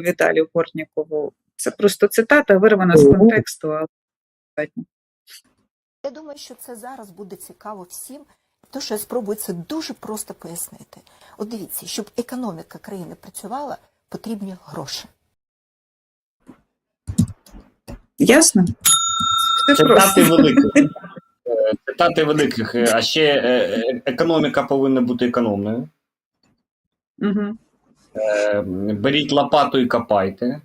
Віталію Портнікову. Це просто цитата, вирвана з контексту, але. Я думаю, що це зараз буде цікаво всім, тому що я спробую це дуже просто пояснити. От дивіться, щоб економіка країни працювала, потрібні гроші. Ясно? Все Цитати просто. великих. Цитати великих. А ще е, е, економіка повинна бути економною. Мгм. Е, Беріть лопату і копайте.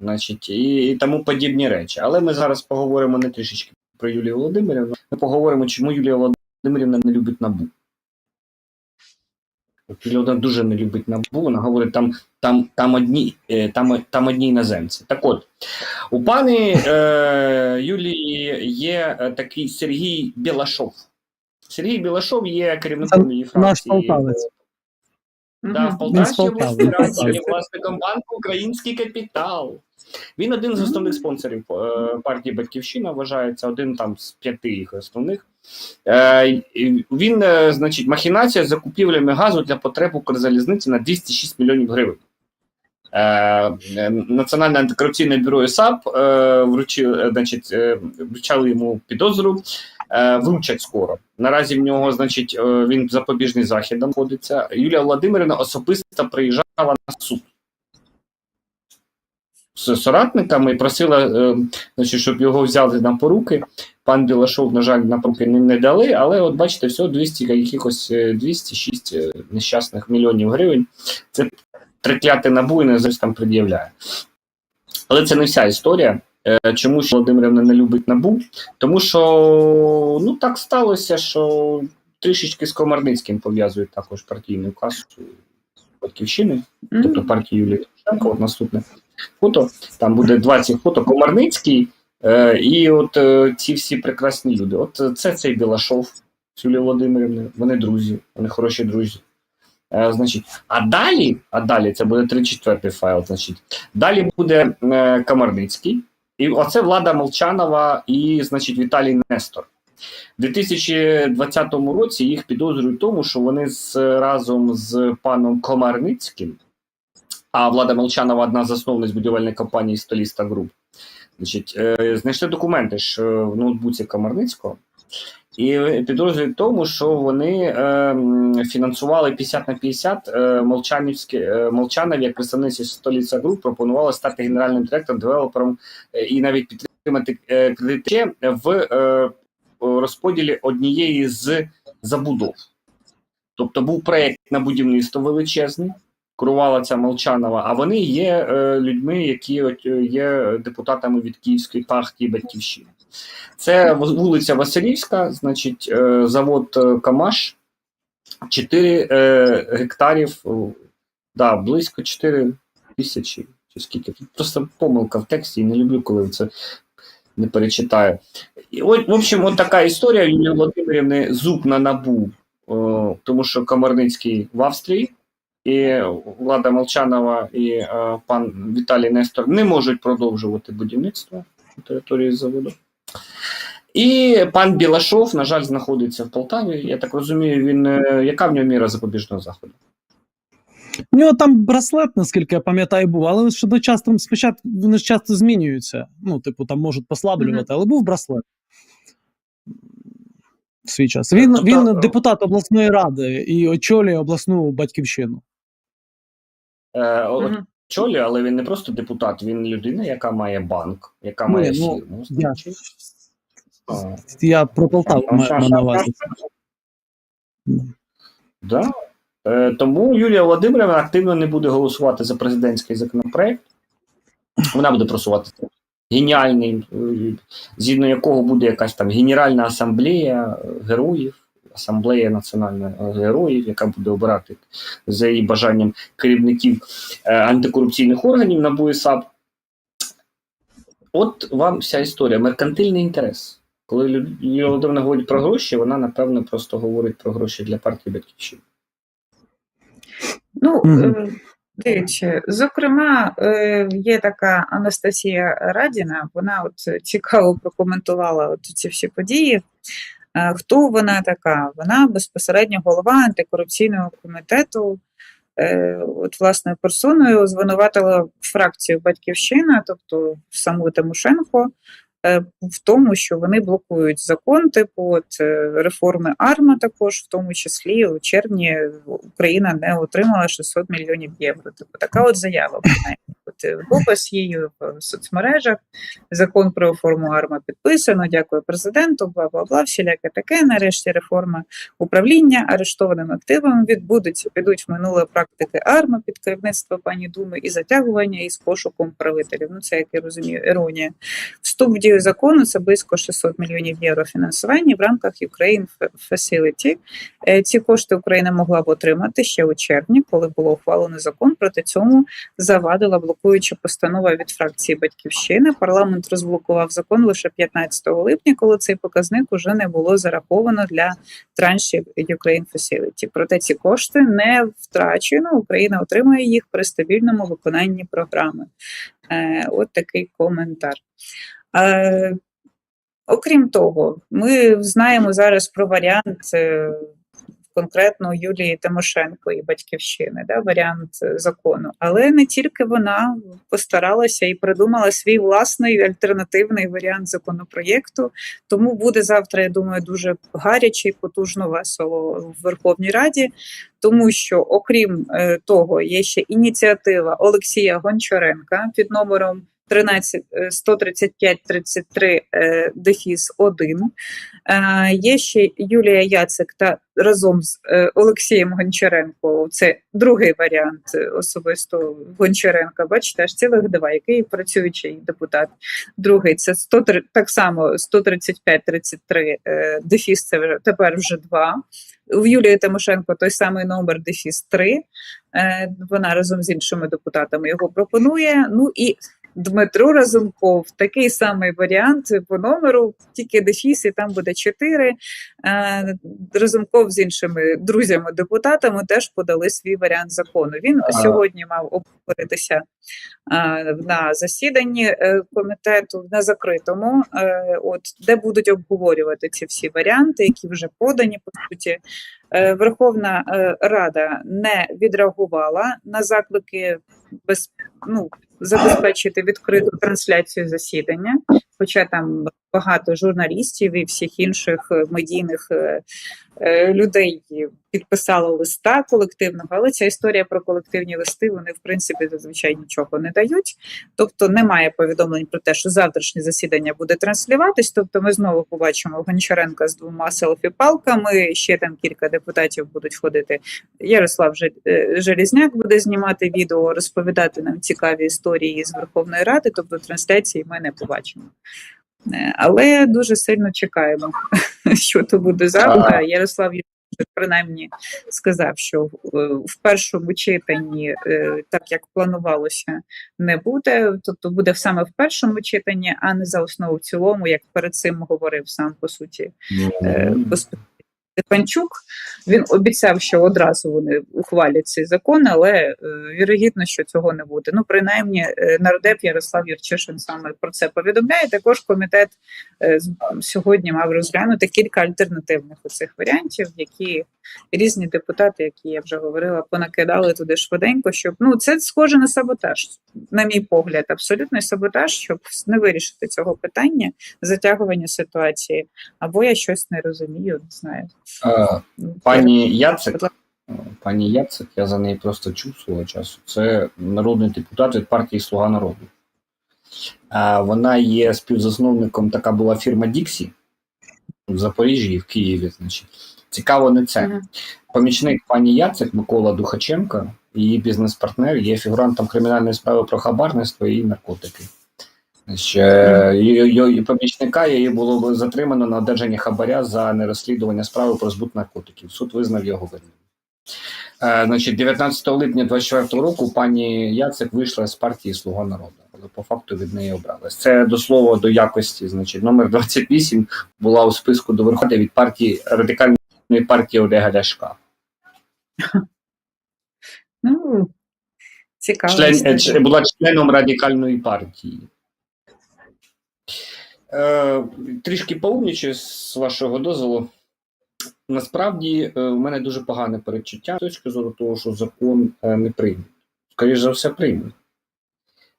Значить, і, і тому подібні речі. Але ми зараз поговоримо не трішечки про Юлію Володимирівну. Ми поговоримо, чому Юлія Володимирівна не любить набу. Юлія дуже не любить набу. Вона говорить, там, там, там, одні, е, там, там одні іноземці. Так от, у пані е, Юлії є е, такий Сергій Білашов. Сергій Білашов є керівником її Наш фракції. полтавець. Да, в Полтавській раді є власником банку Український капітал. Він один з основних спонсорів е, партії Батьківщина, вважається один там з п'яти їх основних. Е, Він, е, значить, махінація з закупівлями газу для потреб Укрзалізниці на 206 мільйонів гривень. Національне антикорупційне бюро САП вручили, значить, вручали йому підозру, е, вручать скоро. Наразі в нього, значить, е, він запобіжний захід знаходиться. Юлія Володимирівна особисто приїжджала на суд з соратниками і просила, е, значить, щоб його взяли на поруки. Пан Білашов, на жаль, на поруки не, не дали, але от бачите, всього 200 якихось е, 206 е, нещасних мільйонів гривень. Це трикляти набу і не там пред'являє. Але це не вся історія. Е, Чому ж Володимирівна не любить набу? Тому що ну так сталося, що трішечки з Комарницьким пов'язують також партійну касу батьківщини, тобто Мгм. партії Юлії Тимошенко. От наступне фото. Там буде 20 фото Комарницький, е, і от е, ці всі прекрасні люди. От це цей Білашов з Юлією Володимирівною. Вони друзі, вони хороші друзі. Е, значить, а далі, а далі це буде 34 файл. Значить, далі буде е, Комарницький, і оце Влада Молчанова і, значить, Віталій Нестор. У 2020 році їх підозрюють тому, що вони з, разом з паном Комарницьким, а Влада Молчанова одна з засновниць будівельної компанії Століста Груп, значить, е, знайшли документи ж в ноутбуці Комарницького. І підозрюють тому, що вони е, фінансували 50 на 50 е, Молчанівське е, Молчанові, як представниці столиця груп, пропонували стати генеральним директором, девелопером е, і навіть підтримати е, кредит в е, розподілі однієї з забудов. Тобто був проєкт на будівництво величезний, керувала ця Молчанова, а вони є е, людьми, які от, е, є депутатами від Київської партії Батьківщини. Це вулиця Василівська, значить, е, завод е, Камаш, 4 е, гектарів, да, близько 4 тисячі, чи скільки. Просто помилка в тексті, і не люблю, коли це не перечитаю. І от, в общем, от така історія Юлії Володимирівни зуб на набу, о, тому що Комарницький в Австрії. І Влада Молчанова і е, пан Віталій Нестор не можуть продовжувати будівництво на території заводу. І пан Білашов, на жаль, знаходиться в Полтаві. Я так розумію, він е, яка в нього міра запобіжного заходу? У нього там браслет, наскільки я пам'ятаю, був, але щодо часто спочатку вони ж часто змінюються. Ну, типу, там можуть послаблювати, але був браслет. В свій час. Він, Тобто- він депутат обласної ради і очолює обласну батьківщину. Е. Чолі, але він не просто депутат, він людина, яка має банк, яка має ну, фірму. Я. А, я про Полтаву маю на увазі. Да. Е, тому Юлія Володимирівна активно не буде голосувати за президентський законопроект. Вона буде просувати геніальний, е, згідно якого буде якась там Генеральна асамблея героїв, асамблея національних е, героїв, яка буде обирати за її бажанням керівників е, антикорупційних органів НАБУ і САП. От вам вся історія. Меркантильний інтерес. Коли Юлія Володимирівна говорить про гроші, вона напевно просто говорить про гроші для партії Батьківщини. Ну, е, дивіться, зокрема, є така Анастасія Радіна, вона от цікаво прокоментувала от ці всі події. Е, Хто вона така? Вона безпосередньо голова антикорупційного комітету е, от власне персоною звинуватила фракцію Батьківщина, тобто саму Тимошенко, в тому, що вони блокують закон, типу от, е, реформи АРМА, також в тому числі у червні Україна не отримала 600 мільйонів євро. Типу така от заява. От е, допис її в соцмережах. Закон про реформу АРМА підписано. Дякую президенту. Бла бла бла. Всіляке таке. Нарешті реформа управління арештованими активами відбудуться. Підуть в минуле практики АРМА під керівництво пані Думи і затягування із пошуком правителів. Ну це як я розумію, іронія. Вступ в дію закону це близько 600 мільйонів євро фінансування в рамках Ukraine Facility. Е, Ці кошти Україна могла б отримати ще у червні, коли було ухвалено закон. Проти цьому завадила блокуюча постанова від фракції Батьківщини. Парламент розблокував закон лише 15 липня, коли цей показник уже не було зараховано для траншів Ukraine Facility. Проте ці кошти не втрачено. Україна отримує їх при стабільному виконанні програми. Е, От такий коментар. Окрім того, ми знаємо зараз про варіант е, конкретно Юлії Тимошенко і батьківщини, да, варіант закону. Але не тільки вона постаралася і придумала свій власний альтернативний варіант законопроєкту. Тому буде завтра, я думаю, дуже гаряче і потужно весело в Верховній Раді, тому що, окрім е, того, є ще ініціатива Олексія Гончаренка під номером 13 е, 135 33 е, дефіс 1. Е, Є ще Юлія Яцик та разом з е, Олексієм Гончаренко. Це другий варіант е, особисто Гончаренка. Бачите, аж цілих два, який працюючий депутат. Другий це 100, так само 135-33 е, дефіс. Це вже тепер вже два. В Юлії Тимошенко той самий номер дефіс 3. Е, Вона разом з іншими депутатами його пропонує. Ну і Дмитро Разумков, такий самий варіант по номеру, тільки дефіс, і там буде 4. Е, Разумков з іншими друзями-депутатами теж подали свій варіант закону. Він Ага. сьогодні мав обговоритися е, на засіданні е, комітету на закритому, от де будуть обговорювати ці всі варіанти, які вже подані по суті. Е, Верховна е, Рада не відреагувала на заклики без ну забезпечити відкриту трансляцію засідання, хоча там багато журналістів і всіх інших е, медійних е, е, людей підписало листа колективного, але ця історія про колективні листи вони в принципі зазвичай нічого не дають. Тобто немає повідомлень про те, що завтрашнє засідання буде транслюватись. Тобто, ми знову побачимо Гончаренка з двома селфі-палками. Ще там кілька депутатів будуть ходити. Ярослав Желізняк буде знімати відео, розповідати нам цікаві історії з Верховної Ради. Тобто трансляції ми не побачимо. Але дуже сильно чекаємо, що то буде завтра. Ярослав принаймні сказав, що в- першому читанні, е, так як планувалося, не буде. Тобто буде саме в першому читанні, а не за основу в цілому, як перед цим говорив сам по суті е, госп- Степанчук. Він обіцяв, що одразу вони ухвалять цей закон, але е, вірогідно, що цього не буде. Ну, принаймні, е, нардеп Ярослав Юрчишин саме про це повідомляє. Також комітет е, сьогодні мав розглянути кілька альтернативних оцих варіантів, які різні депутати, які я вже говорила, понакидали туди швиденько, щоб ну це схоже на саботаж, на мій погляд, абсолютний саботаж, щоб не вирішити цього питання, затягування ситуації. Або я щось не розумію, не знаю. Пані Яцик, пані Яцик, я за неї просто чув свого часу. Це народний депутат від партії Слуга народу. Вона є співзасновником, така була фірма Діксі в Запоріжжі і в Києві. Значить. Цікаво не це. Помічник пані Яцик Микола Духаченко, її бізнес-партнер, є фігурантом кримінальної справи про хабарництво і наркотики. Ще її помічника її було затримано на одержанні хабаря за нерозслідування справи про збут наркотиків. Суд визнав його винним. Е, Значить, 19 липня 24 року пані Яцик вийшла з партії Слуга народу, але по факту від неї обралась. Це до слова до якості. Значить, номер 28 була у списку до Верховної від партії радикальної партії Олега Ляшка. Ну, цікаво. Член, е, була членом радикальної партії. Е, трішки поумнічу, з вашого дозволу. Насправді, е, у мене дуже погане передчуття з точки зору того, що закон е, не приймуть. Скоріше за все, приймуть.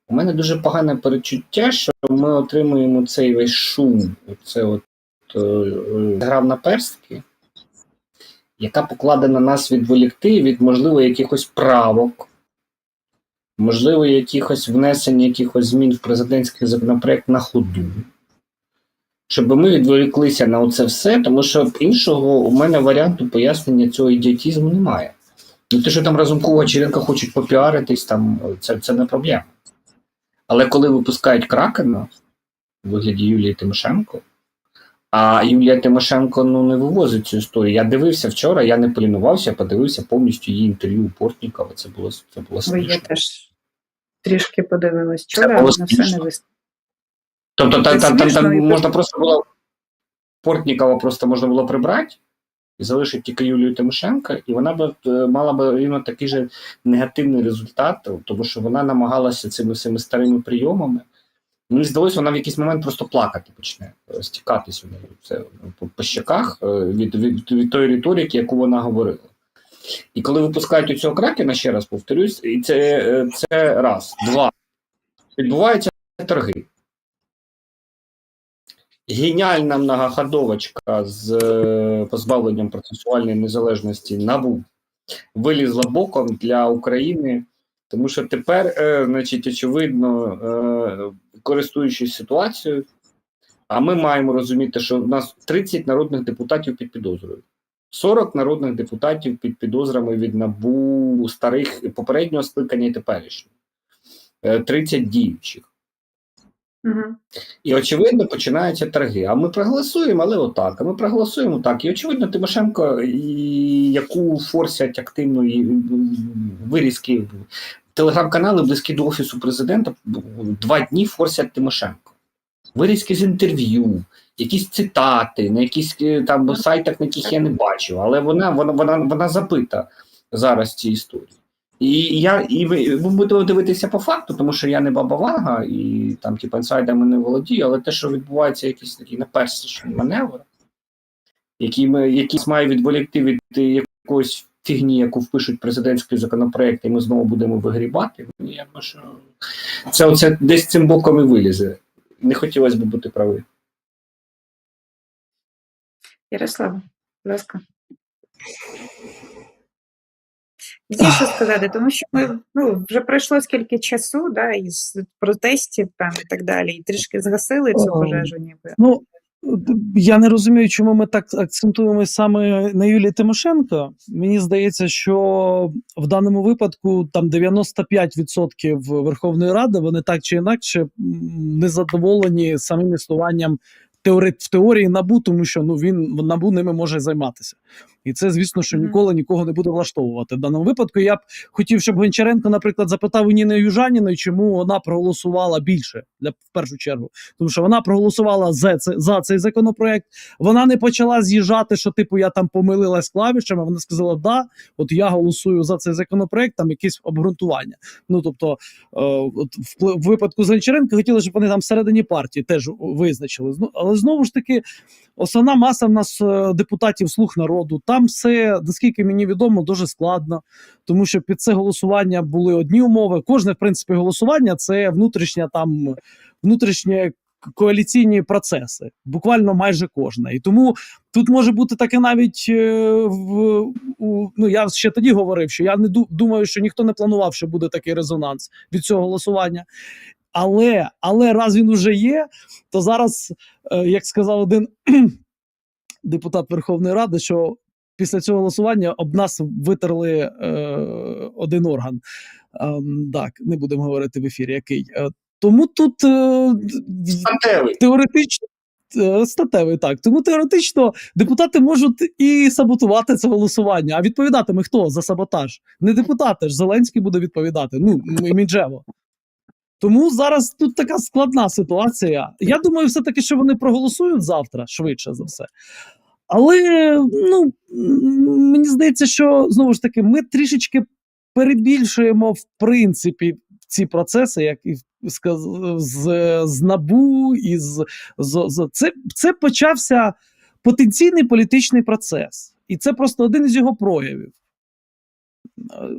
У мене дуже погане передчуття, що ми отримуємо цей весь шум, це от е, е, на перстки, яка покладена нас відволікти від, можливо, якихось правок, можливо, якихось внесення якихось змін в президентський законопроект на ходу. Щоб ми відволіклися на оце все, тому що іншого у мене варіанту пояснення цього ідіотізму немає. Ну, те, що там Разумкова Черенка хочуть попіаритись, там це, це не проблема. Але коли випускають Кракена у вигляді Юлії Тимошенко, а Юлія Тимошенко ну, не вивозить цю історію. Я дивився вчора, я не полінувався, подивився повністю її інтерв'ю у Портнікова. Це було це було Ой, я теж трішки подивилась вчора, але на все не вистачило. Тобто там, там, там, там можна просто було Портнікова просто можна було прибрати і залишити тільки Юлію Тимошенко, і вона б е, мала б рівно такий же негативний результат, тому що вона намагалася цими всіми старими прийомами. Мені здалося, вона в якийсь момент просто плакати почне, е, стікатись у неї це по, по щеках е, від, від, від тої риторики, яку вона говорила. І коли випускають у цього кракена, ще раз повторюсь, і це, це раз, два. Відбуваються торги. Геніальна многоходовочка з е, позбавленням процесуальної незалежності НАБУ вилізла боком для України, тому що тепер, е, значить, очевидно, е, користуючись ситуацією, а ми маємо розуміти, що в нас 30 народних депутатів під підозрою. 40 народних депутатів під підозрами від НАБУ старих попереднього скликання і теперішнього, Е, 30 діючих. Угу. І очевидно починаються торги. А ми проголосуємо, але отак. А ми проголосуємо так. І очевидно, Тимошенко, яку форсять активно і вирізки телеграм-канали близькі до офісу президента два дні форсять Тимошенко. Вирізки з інтерв'ю, якісь цитати, на якісь е, там сайтах, на яких я не бачив, але вона вона, вона, вона забита зараз ці історії. І я і ви, будете дивитися по факту, тому що я не баба Вага і там, типу, інсайдами не володію, але те, що відбувається якийсь такий наперсичний маневр, який, ми- якийсь має відволікти від якоїсь фігні, яку впишуть президентський законопроект, і ми знову будемо вигрібати. ну, Я думаю, що це оце десь цим боком і вилізе. Не хотілося б бути правий. Ярослава, будь ласка. Є що сказати, тому що ми ну, вже пройшло скільки часу, да, із протестів там і так далі, і трішки згасили цю пожежу, ніби. Ну, я не розумію, чому ми так акцентуємо саме на Юлії Тимошенко. Мені здається, що в даному випадку там 95% Верховної Ради вони так чи інакше м, незадоволені самим існуванням теори... в теорії набу, тому що ну він набу ними може займатися. І це, звісно, що ніколи нікого не буде влаштовувати. В даному випадку я б хотів, щоб Гончаренко, наприклад, запитав у Ніни Южаніної, чому вона проголосувала більше для в першу чергу. Тому що вона проголосувала за, це, за цей законопроект. Вона не почала з'їжджати, що типу я там помилилась клавішами. Вона сказала, да, от я голосую за цей законопроект, там якесь обґрунтування. Ну тобто, е, от в, в випадку з Гончаренко хотіли, щоб вони там всередині партії теж визначили. Зну- Але знову ж таки, основна маса в нас е, депутатів слуг народу. Там все, наскільки мені відомо, дуже складно, тому що під це голосування були одні умови. Кожне, в принципі, голосування це внутрішня там внутрішнє коаліційні процеси, буквально майже кожне. І тому тут може бути таке навіть е, в у, ну я ще тоді говорив, що я не ду- думаю, що ніхто не планував, що буде такий резонанс від цього голосування. Але, але раз він уже є, то зараз, е, як сказав один депутат Верховної Ради, що після цього голосування об нас витерли е, один орган. Ем, так, не будемо говорити в ефірі, який. Е, тому тут е, теоретично. е, Статевий так, тому теоретично депутати можуть і саботувати це голосування. А відповідатиме хто за саботаж? Не депутати ж Зеленський буде відповідати. Ну Мінджево. Тому зараз тут така складна ситуація. Я думаю, все-таки, що вони проголосують завтра, швидше за все. Але ну мені здається, що знову ж таки ми трішечки перебільшуємо в принципі ці процеси, як і сказ- з, з набу і з, з, з це, це почався потенційний політичний процес. І це просто один із його проявів.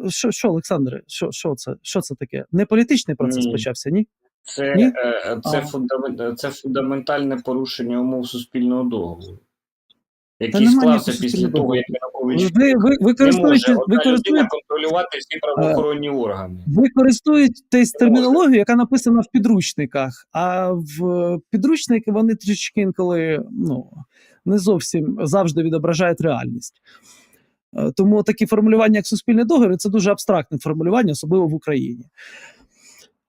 Е, Що, що Олександре, що, що, це, що це таке? Не політичний процес Ні. почався, ні? Це, Ні? е, це, фундамент, це фундаментальне порушення умов суспільного договору, який склався після того, як Ви, Янукович ви, ви, ви користуєтесь, ви користуєтесь контролювати всі правоохоронні органи. Ви користуєтесь термінологією, яка написана в підручниках, а в підручники вони трішки інколи ну, не зовсім завжди відображають реальність. Е, Тому такі формулювання, як суспільний договір, це дуже абстрактне формулювання, особливо в Україні.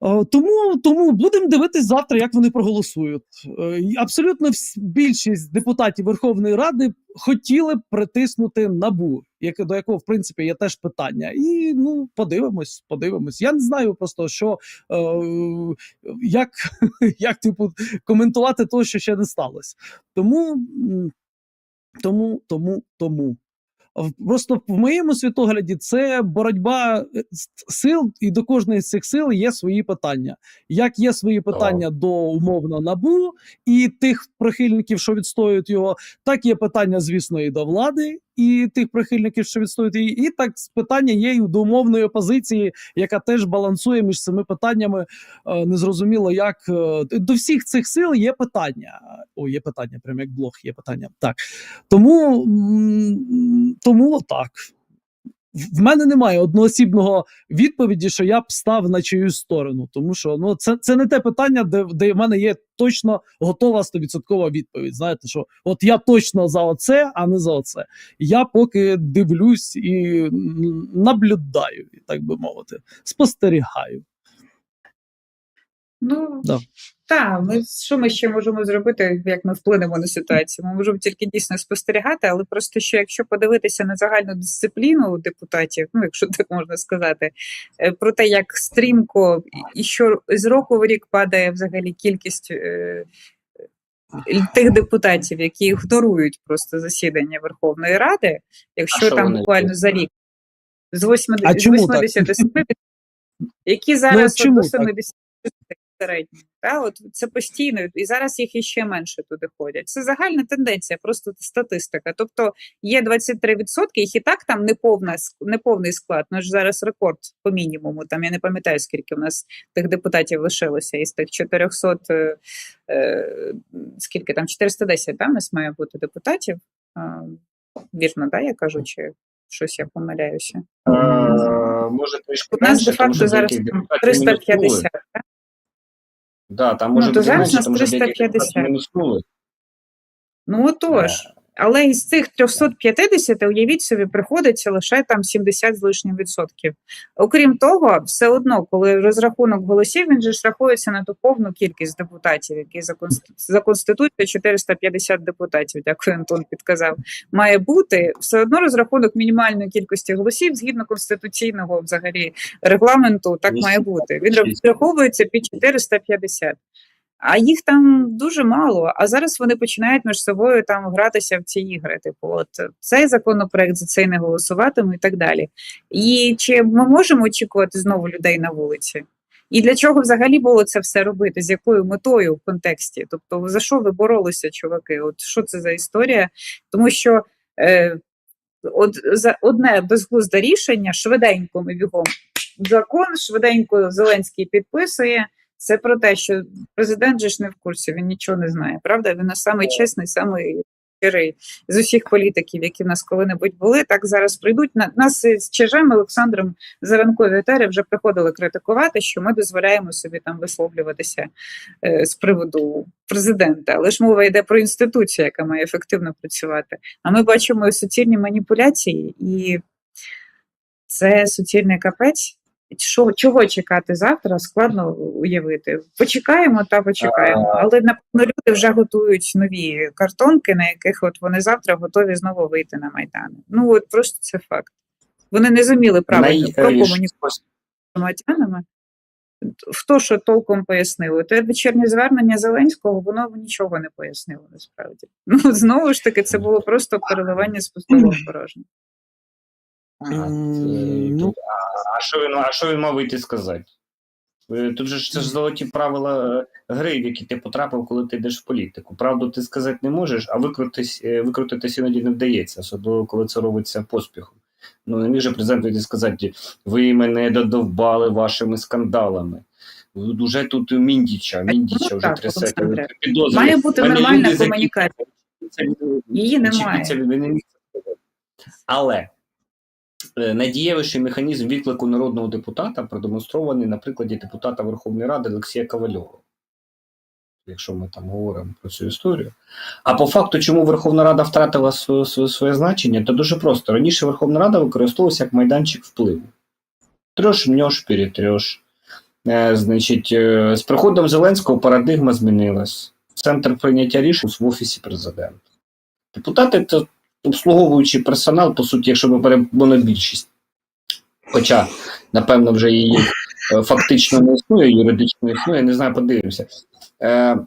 Е, Тому, тому будемо дивитись завтра, як вони проголосують. Е, Абсолютно більшість депутатів Верховної Ради хотіли б притиснути набу, яке до якого в принципі є теж питання. І ну подивимось, подивимось. Я не знаю просто що е, як, як типу коментувати те, що ще не сталося. Тому, тому, тому, тому. Просто в моєму світогляді це боротьба е, сил, і до кожної з цих сил є свої питання. Як є свої питання до умовно набу і тих прихильників, що відстоюють його, так є питання, звісно, і до влади, і тих прихильників, що відстоюють її, і так питання є і до умовної опозиції, яка теж балансує між цими питаннями. Е, Незрозуміло, як е, до всіх цих сил є питання. О, є питання, прям як блог, є питання. Так тому, тому так. В мене немає одноосібного відповіді, що я б став на чиюсь сторону, тому що ну це, це не те питання, де, де в мене є точно готова стовідсоткова відповідь. Знаєте, що от я точно за оце, а не за оце. Я поки дивлюсь і наблюдаю, так би мовити, спостерігаю. Ну, Да. так, ми, що ми ще можемо зробити, як ми вплинемо на ситуацію? Ми можемо тільки дійсно спостерігати, але просто що якщо подивитися на загальну дисципліну депутатів, ну якщо так можна сказати, е, про те, як стрімко і що з року в рік падає взагалі кількість. е, Тих депутатів, які ігнорують просто засідання Верховної Ради, якщо що там вони буквально за рік з 80, А з чому так? 87, які зараз от до 70 середньо. Та, от це постійно, і зараз їх іще менше туди ходять. Це загальна тенденція, просто статистика. Тобто є 23%, їх і так там неповна, ск- неповний склад. Ну ж зараз рекорд по мінімуму. Там я не пам'ятаю, скільки в нас тих депутатів лишилося із тих 400, е, е, скільки там 410, да, в нас має бути депутатів. А, вірно, да, я кажу, чи щось я помиляюся. Е, може, трішки У нас де факто зараз деяких там депутатів мінуснули. 350. да? Да, там Ну, може то бути зараз менше, нас тому що деяких 350. депутатів. Ну отож. Але із цих 350, уявіть собі, приходиться лише там 70 з лишнім відсотків. Окрім того, все одно, коли розрахунок голосів, він же ж рахується на ту повну кількість депутатів, які за, за Конституцією 450 депутатів, дякую, Антон підказав, має бути. Все одно розрахунок мінімальної кількості голосів згідно конституційного взагалі регламенту, так має бути. Він розраховується під 450. А їх там дуже мало. А зараз вони починають між собою там гратися в ці ігри. Типу, от цей законопроект за цей не голосуватиме і так далі. І чи ми можемо очікувати знову людей на вулиці? І для чого взагалі було це все робити? З якою метою в контексті? Тобто, за що ви боролися, чуваки? От що це за історія? Тому що е, от за одне безглузде рішення швиденько ми бігом закон, швиденько Зеленський підписує. Це про те, що президент же ж не в курсі, він нічого не знає. Правда, він самий чесний, самий щирий з усіх політиків, які в нас коли-небудь були. Так зараз прийдуть на нас з Чижем Олександром Заранкові етери вже приходили критикувати, що ми дозволяємо собі там висловлюватися е, з приводу президента. Але ж мова йде про інституцію, яка має ефективно працювати. А ми бачимо суцільні маніпуляції, і це суцільний капець. Що, чого чекати завтра, складно уявити. Почекаємо та почекаємо. Але напевно люди вже готують нові картонки, на яких от вони завтра готові знову вийти на майдани. Ну от просто це факт. Вони не зуміли правильно прокомунікувати з громадянами. Хто що толком пояснив? Те вечірнє звернення Зеленського, воно нічого не пояснило насправді. Ну знову ж таки, це було просто переливання з пустого в порожнє. Ага, ну. а- А що він, а що він мав вийти сказати? Е, Тут же ж це ж золоті правила е, гри, в які ти потрапив, коли ти йдеш в політику. Правду ти сказати не можеш, а викрутись, е, викрутитись іноді не вдається, особливо коли це робиться поспіхом. Ну, не міг же президент вийти сказати, ви мене додовбали вашими скандалами. Уже тут Міндіча, Міндіча ну вже трясете. Має бути нормальна комунікація. Її немає. Але найдієвіший механізм виклику народного депутата продемонстрований на прикладі депутата Верховної Ради Олексія Ковальова. Якщо ми там говоримо про цю історію. А по факту, чому Верховна Рада втратила своє, значення, то дуже просто. Раніше Верховна Рада використовувалася як майданчик впливу. Трьош, мнеш, перетрьош. Е, значить, е, з приходом Зеленського парадигма змінилась. Центр прийняття рішень в офісі президента. Депутати це обслуговуючий персонал, по суті, якщо ми беремо монобільшість. Хоча, напевно, вже її е, фактично не існує, юридично існує, не знаю, подивимося. Е,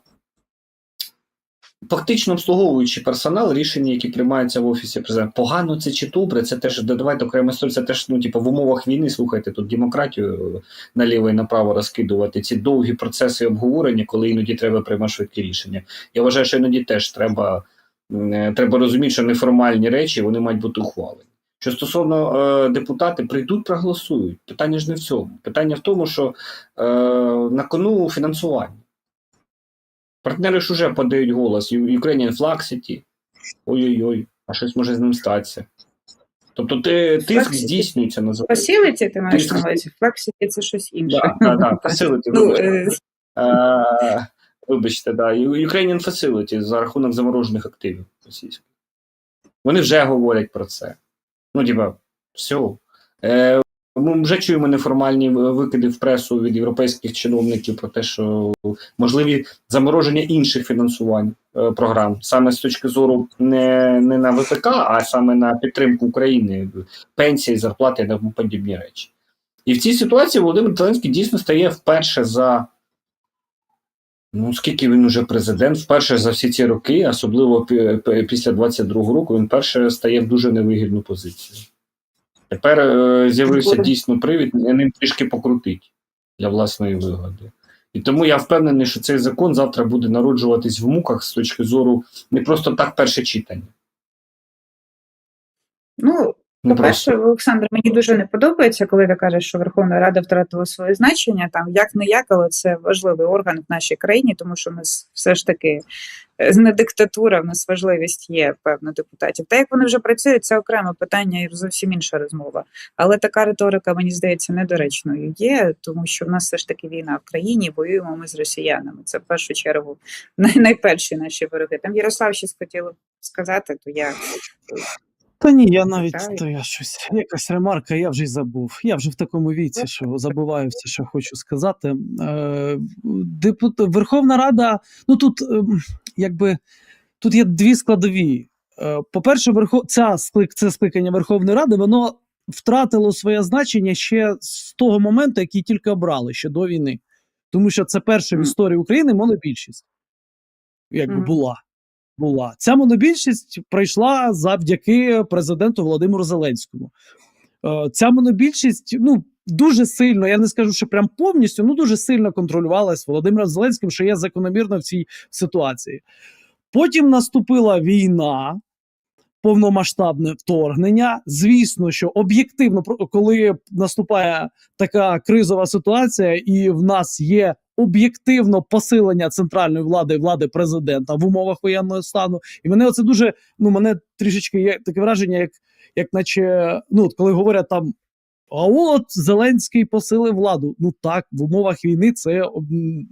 Фактично обслуговуючий персонал, рішення, які приймаються в офісі президента. Погано це чи добре, це теж давайте окремо історія, це теж ну, типу, в умовах війни, слухайте, тут демократію наліво і направо розкидувати. Ці довгі процеси обговорення, коли іноді треба приймати швидкі рішення. Я вважаю, що іноді теж треба, треба розуміти, що неформальні речі вони мають бути ухвалені. Що стосовно е, депутати прийдуть, проголосують. Питання ж не в цьому. Питання в тому, що е, на кону фінансування. Партнери ж уже подають голос. Ukrainian Flag City. Ой-ой-ой, а щось може з ним статися. Тобто ти, тиск здійснюється на закон. Facility ти маєш на увазі, флексіті це щось інше. Да, да, facility, Ну, вибачте. да. Ukrainian Facility за рахунок заморожених активів російських. Вони вже говорять про це. Ну, типа, все. Е, ми вже чуємо неформальні викиди в пресу від європейських чиновників про те, що можливі замороження інших фінансувань е, програм, саме з точки зору не, не на ВПК, а саме на підтримку України, пенсії, зарплати і тому подібні речі. І в цій ситуації Володимир Зеленський дійсно стає вперше за. Ну, скільки він уже президент, вперше за всі ці роки, особливо пі- пі- після 22-го року, він вперше стає в дуже невигідну позицію. Тепер е, з'явився дійсно привід ним трішки покрутить для власної вигоди. І тому я впевнений, що цей закон завтра буде народжуватись в муках з точки зору не просто так перше читання. Ну, По-перше. Олександр, мені дуже не подобається, коли ти кажеш, що Верховна Рада втратила своє значення. Там як не як, але це важливий орган в нашій країні, тому що у нас все ж таки е, не диктатура, в нас важливість є певно депутатів. Та як вони вже працюють, це окреме питання і зовсім інша розмова. Але така риторика, мені здається, недоречною є, тому що в нас все ж таки війна в країні, воюємо ми з росіянами. Це в першу чергу най- найперші наші вороги. Там Ярослав щось хотів сказати, то я Та ні, я навіть то я щось, якась ремарка, я вже й забув. Я вже в такому віці, що забуваю все, що хочу сказати. Е, депутат, Верховна Рада, ну тут ем, якби тут є дві складові. Е, По-перше, верхов... ця склик... це скликання Верховної Ради, воно втратило своє значення ще з того моменту, який тільки обрали ще до війни. Тому що це перша в історії України монобільшість. Якби була була. Ця монобільшість пройшла завдяки президенту Володимиру Зеленському. Е, Ця монобільшість ну, дуже сильно, я не скажу, що прям повністю, ну дуже сильно контролювалась Володимиром Зеленським, що є закономірно в цій ситуації. Потім наступила війна, повномасштабне вторгнення. Звісно, що об'єктивно, коли наступає така кризова ситуація, і в нас є об'єктивно посилення центральної влади, влади президента в умовах воєнного стану. І мене оце дуже ну мене трішечки є таке враження, як, як наче ну, от коли говорять там. А от Зеленський посилив владу. Ну так, в умовах війни це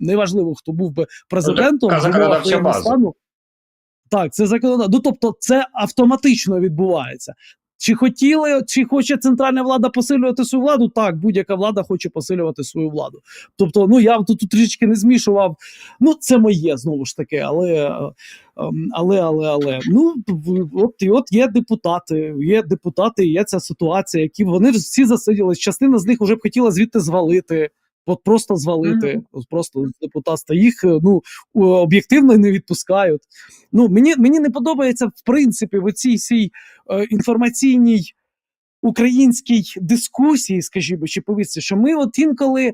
неважливо, хто був би президентом. така в умовах воєнного стану. Так, це законодавство. Ну, тобто, це автоматично відбувається. Чи хотіли, чи хоче центральна влада посилювати свою владу? Так, будь-яка влада хоче посилювати свою владу. Тобто, ну я тут, трішки не змішував. Ну, це моє знову ж таки, але, ем, але, але, але. Ну от і от є депутати, є депутати, є ця ситуація, які вони всі засиділись. Частина з них вже б хотіла звідти звалити. От просто звалити, Мгм. от просто з депутатства. Їх е, ну об'єктивно не відпускають. Ну мені, мені не подобається в принципі в цій всій е, інформаційній українській дискусії, скажімо, чи повісті, що ми от інколи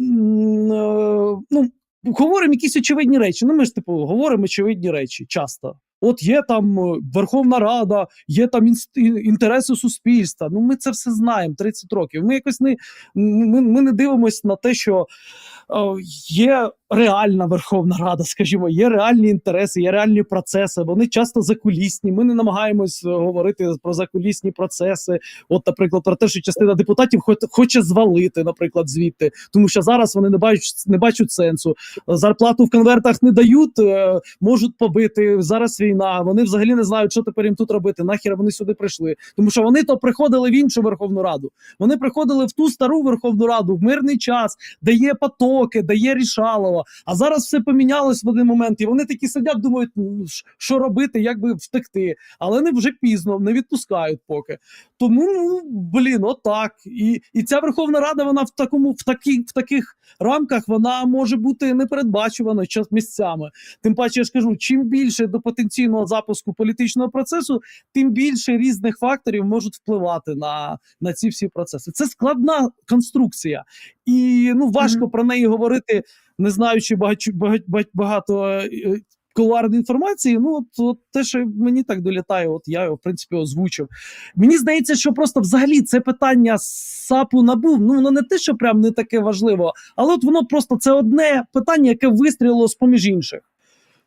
м, е, ну, говоримо якісь очевидні речі. Ну, ми ж типу говоримо очевидні речі часто. От є там е, Верховна Рада, є там інтереси суспільства. Ну, ми це все знаємо 30 років. Ми якось не ми, ми не дивимося на те, що є реальна Верховна Рада, скажімо, є реальні інтереси, є реальні процеси. Вони часто закулісні. Ми не намагаємось е, говорити про закулісні процеси. От, наприклад, про те, що частина депутатів хоче звалити, наприклад, звідти, тому що зараз вони не бачать не бачать сенсу. Зарплату в конвертах не дають, е, можуть побити. Зараз війна. Вони взагалі не знають, що тепер їм тут робити. Нахер вони сюди прийшли. Тому що вони то приходили в іншу Верховну Раду. Вони приходили в ту стару Верховну Раду в мирний час, де є потоки, де є рішалово. А зараз все помінялось в один момент, і вони такі сидять, думають, ну, що робити, як би втекти. Але не вже пізно, не відпускають поки. Тому, ну блін, отак. І, і ця Верховна Рада, вона в такому, в такі, в таких рамках вона може бути непередбачуваною час місцями. Тим паче, я ж кажу, чим більше до потенційного запуску політичного процесу, тим більше різних факторів можуть впливати на, на ці всі процеси. Це складна конструкція, і ну важко Мгм. про неї говорити, не знаючи багачу, багать, багать, багато. е, е, Кулуарної інформації, ну от, от те, що мені так долітає, от я його в принципі озвучив. Мені здається, що просто взагалі це питання САПу набув. Ну воно не те, що прям не таке важливо, але от воно просто це одне питання, яке вистрілило з поміж інших.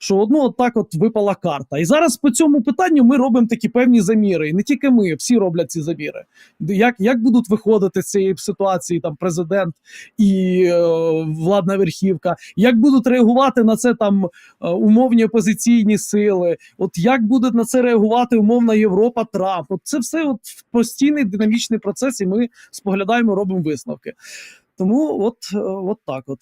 Що одну от так от випала карта. І зараз по цьому питанню ми робимо такі певні заміри. І не тільки ми, всі роблять ці заміри. Як, як будуть виходити з цієї ситуації там президент і е, владна верхівка, як будуть реагувати на це там е, умовні опозиційні сили? От як буде на це реагувати умовна Європа, Трамп? От це все от постійний динамічний процес, і ми споглядаємо, робимо висновки. Тому от, е, от так от.